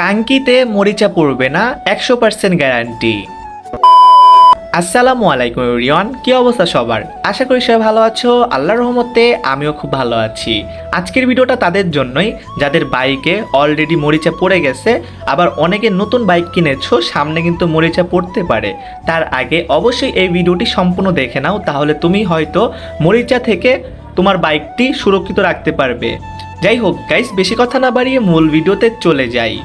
টাঙ্কিতে মরিচা পড়বে না, একশো পার্সেন্ট গ্যারান্টি আসসালামু আলাইকুম রিয়ন কি অবস্থা সবার? আশা করি সবাই ভালো আছো, আল্লাহর রহমতে আমিও খুব ভালো আছি। আজকের ভিডিওটা তাদের জন্যই, যাদের বাইকে অলরেডি মরিচা পড়ে গেছে, আবার অনেকে নতুন বাইক কিনেছো, সামনে কিন্তু মরিচা পড়তে পারে। তার আগে অবশ্যই এই ভিডিওটি সম্পূর্ণ দেখে নাও, তাহলে তুমি হয়তো মরিচা থেকে তোমার বাইকটি সুরক্ষিত রাখতে পারবে। যাই হোক গাইস বেশি কথা না বাড়িয়ে মূল ভিডিওতে চলে যাই।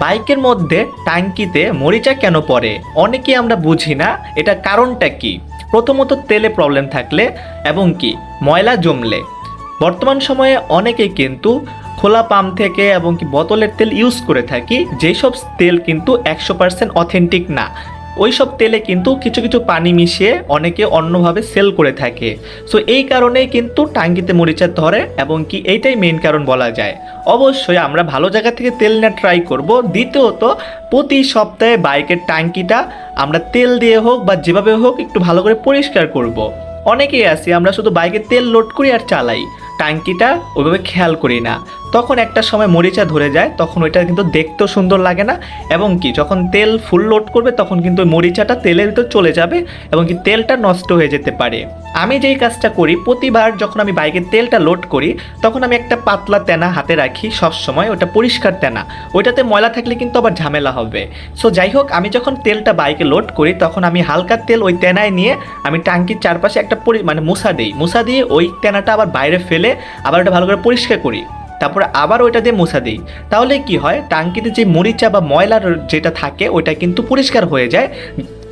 বাইকের মধ্যে ট্যাঙ্কিতে মরিচা কেন পড়ে? অনেকে আমরা বুঝি না এটা কারণটা কি? প্রথমত তেলে প্রবলেম থাকলে এবং কি? ময়লা জমলে। বর্তমান সময়ে অনেকেই কিন্তু খোলা পাম্প থেকে এবং কি বোতলের তেল ইউজ করে থাকি, যেসব তেল কিন্তু একশো পার্সেন্ট অথেন্টিক না। ওই সব তেলে কিন্তু কিছু কিছু পানি মিশিয়ে অনেকে অন্যভাবে সেল করে থাকে। সো এই কারণেই কিন্তু টাঙ্কিতে মরিচা ধরে এবং কি এইটাই মেইন কারণ বলা যায়। অবশ্যই আমরা ভালো জায়গা থেকে তেল নেওয়া ট্রাই করব। দ্বিতীয়ত, প্রতি সপ্তাহে বাইকের ট্যাঙ্কিটা আমরা তেল দিয়ে হোক বা যেভাবে হোক একটু ভালো করে পরিষ্কার করব। অনেকেই আছি, আমরা শুধু বাইকে তেল লোড করি আর চালাই। ট্যাঙ্কিটা ওইভাবে খেয়াল করি না। তখন একটা সময় মরিচা ধরে যায়, তখন ওইটা কিন্তু দেখতেও সুন্দর লাগে না এবং কি, যখন তেল ফুল লোড করবে তখন কিন্তু মরিচাটা তেলের ভিতর চলে যাবে এবং কি তেলটা নষ্ট হয়ে যেতে পারে। আমি যেই কাজটা করি, প্রতিবার যখন আমি বাইকের তেলটা লোড করি, তখন আমি একটা পাতলা তেনা হাতে রাখি সব সময় ওটা পরিষ্কার তেনা। ওইটাতে ময়লা থাকলে কিন্তু আবার ঝামেলা হবে। সো যাই হোক, আমি যখন তেলটা বাইকে লোড করি, তখন আমি হালকা তেল ওই তেনায় নিয়ে আমি টাঙ্কির চারপাশে একটা মানে মুসা দিই। মুসা দিয়ে ওই তেনাটা আবার বাইরে ফেলে আবার ওটা ভালো করে পরিষ্কার করি। তারপরে আবার ওইটা দিয়ে মুছা দিই। তাহলে কি হয়? টাঙ্কিতে যে মরিচা বা ময়লার যেটা থাকে, ওইটা কিন্তু পরিষ্কার হয়ে যায়।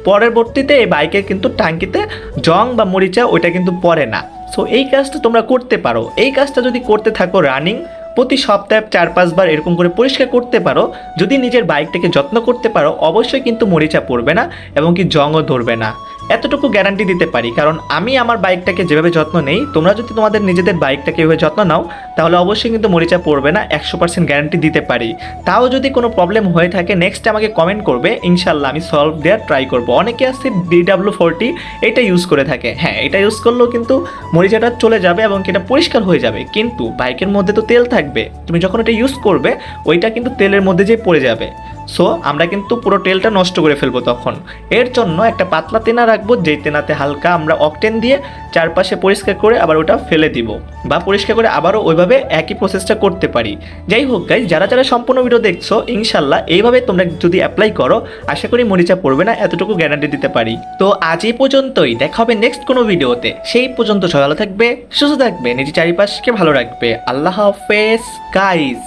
পরবর্তীতে এই বাইকের কিন্তু টাঙ্কিতে জং বা মরিচা, ওইটা কিন্তু পড়ে না। সো এই কাজটা তোমরা করতে পারো। এই কাজটা যদি করতে থাকো রানিং, প্রতি সপ্তাহে চার পাঁচবার এরকম করে পরিষ্কার করতে পারো। যদি নিজের বাইকটাকে যত্ন করতে পারো, অবশ্যই কিন্তু মরিচা পড়বে না এবং কি জংও ধরবে না। এতটুকু গ্যারান্টি দিতে পারি। কারণ আমি আমার বাইকটাকে যেভাবে যত্ন নেই, তোমরা যদি তোমাদের নিজেদের বাইকটাকে এভাবে যত্ন নাও, তাহলে অবশ্যই কিন্তু মরিচা পড়বে না, একশো পার্সেন্ট গ্যারান্টি দিতে পারি। তাও যদি কোনো প্রবলেম হয়ে থাকে নেক্সট আমাকে কমেন্ট করবে ইনশাল্লাহ আমি সলভ দেওয়ার ট্রাই করব। অনেকে আছে ডিডাব্লিউ ফোরটি এটা ইউজ করে থাকে। হ্যাঁ এটা ইউজ করলেও কিন্তু মরিচাটা চলে যাবে এবং এটা পরিষ্কার হয়ে যাবে। কিন্তু বাইকের মধ্যে তো তেল থাকবে। তুমি যখন এটা ইউজ করবে, ওইটা কিন্তু তেলের মধ্যে যে পড়ে যাবে। সো আমরা কিন্তু পুরো তেলটা নষ্ট করে ফেলব তখন। এর জন্য একটা পাতলা তেনা রাখব, যেই তেনাতে হালকা আমরা অকটেন দিয়ে চারপাশে পরিষ্কার করে আবার ওটা ফেলে দিব বা পরিষ্কার করে আবারও ওইভাবে একই প্রসেসটা করতে পারি। যাই হোক গাইজ যারা যারা সম্পূর্ণ ভিডিও দেখছ ইনশাল্লাহ এইভাবে তোমরা যদি অ্যাপ্লাই করো, আশা করি মরিচা পড়বে না, এতটুকু গ্যারান্টি দিতে পারি। তো আজ এই পর্যন্তই, দেখা হবে নেক্সট কোনো ভিডিওতে সেই পর্যন্ত ভালো থাকবে, সুস্থ থাকবে, নিজের চারিপাশকে ভালো রাখবে। আল্লাহ হাফেজ গাইজ